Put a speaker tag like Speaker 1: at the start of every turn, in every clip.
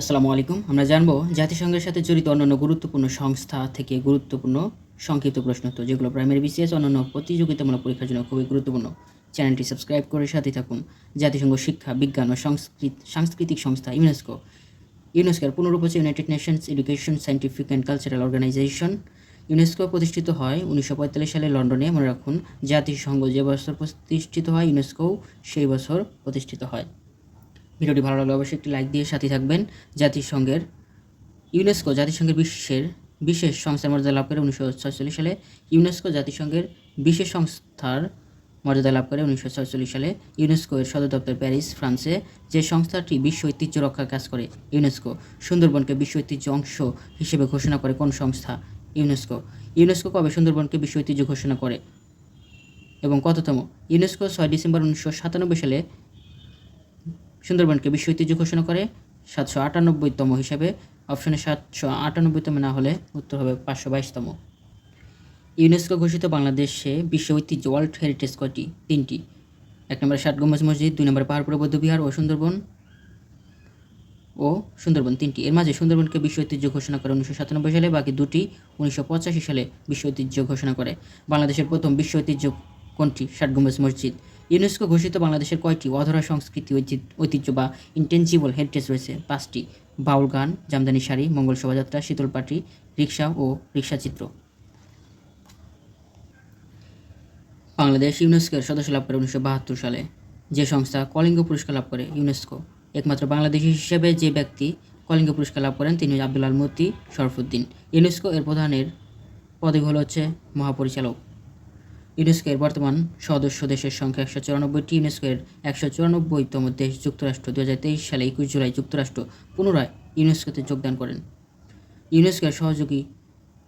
Speaker 1: আসসালামু আলাইকুম। আমরা জানব জাতিসংঘের সাথে জড়িত অন্যান্য গুরুত্বপূর্ণ সংস্থা থেকে গুরুত্বপূর্ণ সংক্ষিপ্ত প্রশ্ন। উত্তর যেগুলো প্রাইমারি বিসিএস অন্যান্য প্রতিযোগিতামূলক পরীক্ষার জন্য খুবই গুরুত্বপূর্ণ। চ্যানেলটি সাবস্ক্রাইব করে সাথে থাকুন। জাতিসংঘ শিক্ষা, বিজ্ঞান ও সংস্কৃত, সাংস্কৃতিক সংস্থা ইউনেস্কো ইউনেস্কোর পুনরূপ হচ্ছে United Nations Education Scientific and Cultural Organization UNESCO প্রতিষ্ঠিত হয় উনিশশো পঁয়তাল্লিশ সালে লন্ডনে। মনে রাখুন, জাতিসংঘ যে বছর প্রতিষ্ঠিত হয় ইউনেস্কোও সেই বছর প্রতিষ্ঠিত হয়। ভিডিওটি ভালো লাগলে অবশ্যই একটি লাইক দিয়ে সাথে থাকবেন। জাতিসংঘের ইউনেস্কো জাতিসংঘের বিশ্বের বিশেষ সংস্থার মর্যাদা লাভ করে উনিশশো সালে। ইউনেস্কো জাতিসংঘের বিশেষ সংস্থার মর্যাদা লাভ করে উনিশশো সালে। ইউনেস্কো এর সদর দপ্তর প্যারিস, ফ্রান্সে। যে সংস্থাটি বিশ্ব ঐতিহ্য রক্ষার কাজ করে ইউনেস্কো সুন্দরবনকে বিশ্ব ঐতিহ্য অংশ হিসেবে ঘোষণা করে কোন সংস্থা? ইউনেস্কো ইউনেস্কো কবে সুন্দরবনকে বিশ্ব ঐতিহ্য ঘোষণা করে? এবং কততম? ইউনেস্কো ছয় ডিসেম্বর উনিশশো সাতানব্বই সালে সুন্দরবনকে বিশ্ব ঐতিহ্য ঘোষণা করে সাতশো আটানব্বইতম হিসাবে, অপশনে সাতশো আটানব্বইতম না হলে উত্তর হবে পাঁচশো বাইশতম। ইউনেস্কো ঘোষিত বাংলাদেশে বিশ্ব ঐতিহ্য ওয়ার্ল্ড হেরিটেজ কয়টি তিনটি। এক নম্বরে ষাট মসজিদ, দুই নম্বরে পাহাড়পুর বৌদ্ধবিহার ও সুন্দরবন। ও সুন্দরবন তিনটি। এর মাঝে সুন্দরবনকে বিশ্ব ঐতিহ্য ঘোষণা করে উনিশশো সাতানব্বই সালে, বাকি দুটি উনিশশো পঁচাশি সালে বিশ্ব ঐতিহ্য ঘোষণা করে। বাংলাদেশের প্রথম বিশ্ব ঐতিহ্য কোনটি? ষাট গম্বুজ মসজিদ। ইউনেস্কো ঘোষিত বাংলাদেশের কয়টি অধরা সংস্কৃতি ঐতিহ্য বা ইন্টেনজিবল হেরিটেজ রয়েছে? পাঁচটি। বাউল গান, জামদানি শাড়ি, মঙ্গল শোভাযাত্রা, শীতল পাটি, রিক্সা ও রিক্সা চিত্র। বাংলাদেশ ইউনেস্কোর সদস্য লাভ করে উনিশশো বাহাত্তর সালে। যে সংস্থা কলিঙ্গ পুরস্কার লাভ করে ইউনেস্কো। একমাত্র বাংলাদেশি হিসেবে যে ব্যক্তি কলিঙ্গ পুরস্কার লাভ করেন তিনি আব্দুল আল মতি শরফুদ্দিন। ইউনেস্কো এর প্রধানের পদবি হলো হচ্ছে মহাপরিচালক। ইউনেস্কো এর বর্তমান সদস্য দেশের সংখ্যা একশো চুরানব্বইটি ইউনেস্কো এর একশো চুরানব্বইতম দেশ যুক্তরাষ্ট্র। দু হাজার তেইশ সালে একুশ জুলাই যুক্তরাষ্ট্র পুনরায় ইউনেস্কোতে যোগদান করেন। ইউনেস্কো এর সহযোগী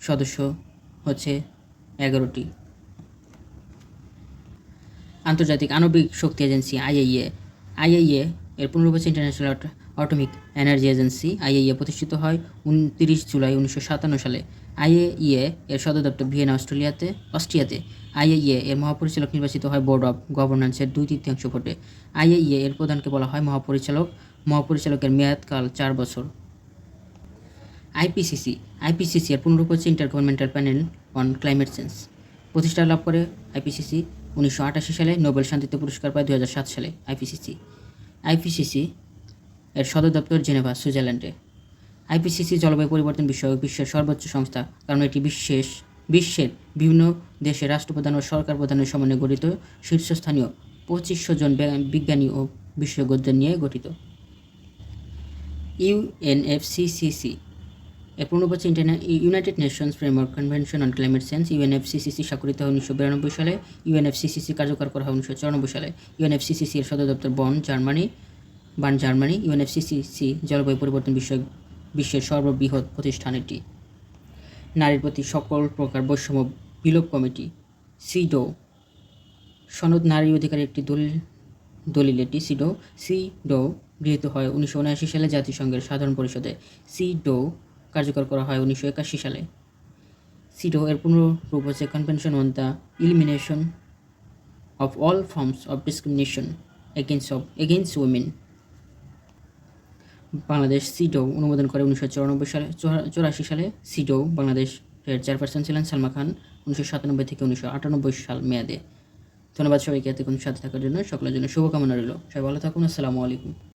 Speaker 1: সদস্য হচ্ছে এগারোটি। আন্তর্জাতিক আণবিক শক্তি এজেন্সি আইআইএ আইআইএ এর হচ্ছে International Atomic Energy Agency IAEA প্রতিষ্ঠিত হয় উনত্রিশ জুলাই উনিশশো সাতান্ন সালে। আইএইএ এর সদর দপ্তর ভিয়েনা, অস্ট্রেলিয়াতে, অস্ট্রিয়াতে। আইএইএ এর মহাপরিচালক নির্বাচিত হয় বোর্ড অফ গভর্নেন্সের দুই তৃতীয়াংশ ভোটে। আইএইএ এর প্রধানকে বলা হয় মহাপরিচালক। মহাপরিচালকের মেয়াদকাল চার বছর। আইপিসিসি আইপিসিসি এর পুনরূপ হচ্ছে intergovernmental panel on climate change প্রতিষ্ঠা লাভ করে আইপিসিসি উনিশশো আটাশি সালে, নোবেল শান্তিতে পুরস্কার পায় দু সালে আইপিসিসি আইপিসিসি এর সদর দপ্তর জেনেভা, সুইজারল্যান্ডে। আইপিসিসি জলবায়ু পরিবর্তন বিষয়ক বিশ্বের সর্বোচ্চ সংস্থা, কারণ এটি বিশ্বের বিশ্বের বিভিন্ন দেশের রাষ্ট্রপ্রধান ও সরকার প্রধানের সমন্বয়ে গঠিত, শীর্ষস্থানীয় পঁচিশশো জন বিজ্ঞানী ও বিশেষজ্ঞদের নিয়ে গঠিত। ইউএনএফসিসিসি এর পূর্ণ হচ্ছে ইন্টারন্যা United Nations Framework Convention on Climate Change UNFCCC স্বাক্ষরিত হয় উনিশশো বিরানব্বই সালে ইউএনএফসিসিসি কার্যকর করা হয় উনিশশো চুরানব্বই সালে। ইউএনএফসিসিসি এর সদর দপ্তর বন, জার্মানি, বান জার্মানি ইউএনএফসিসিসি জলবায়ু পরিবর্তন বিষয়ক বিশ্বের সর্ববৃহৎ প্রতিষ্ঠান এটি। নারীর প্রতি সকল প্রকার বৈষম্য বিলোপ কমিটি, সিডো, সনদ নারী অধিকারের একটি দলিল দলিল এটি, সিডো সিডো গৃহীত হয় উনিশশো উনআশি সালে জাতিসংঘের সাধারণ পরিষদে। সিডো কার্যকর করা হয় উনিশশো একাশি সালে। সিডো এর পুনরূপ হচ্ছে Convention on the Elimination of All Forms of Discrimination Against of Against Women. Bangladesh CEDAW অনুমোদন করে উনিশশো চুরানব্বই সালে চৌরাশি সালে সিডো বাংলাদেশের চেয়ারপারসন ছিলেন সালমা খান উনিশশো সাতানব্বই থেকে উনিশশো আটানব্বই সাল মেয়াদে। ধন্যবাদ সবাইকে এতক্ষণ সাথে থাকার জন্য। সকলের জন্য শুভকামনা রইল। সবাই ভালো থাকুন। আসসালামু আলাইকুম।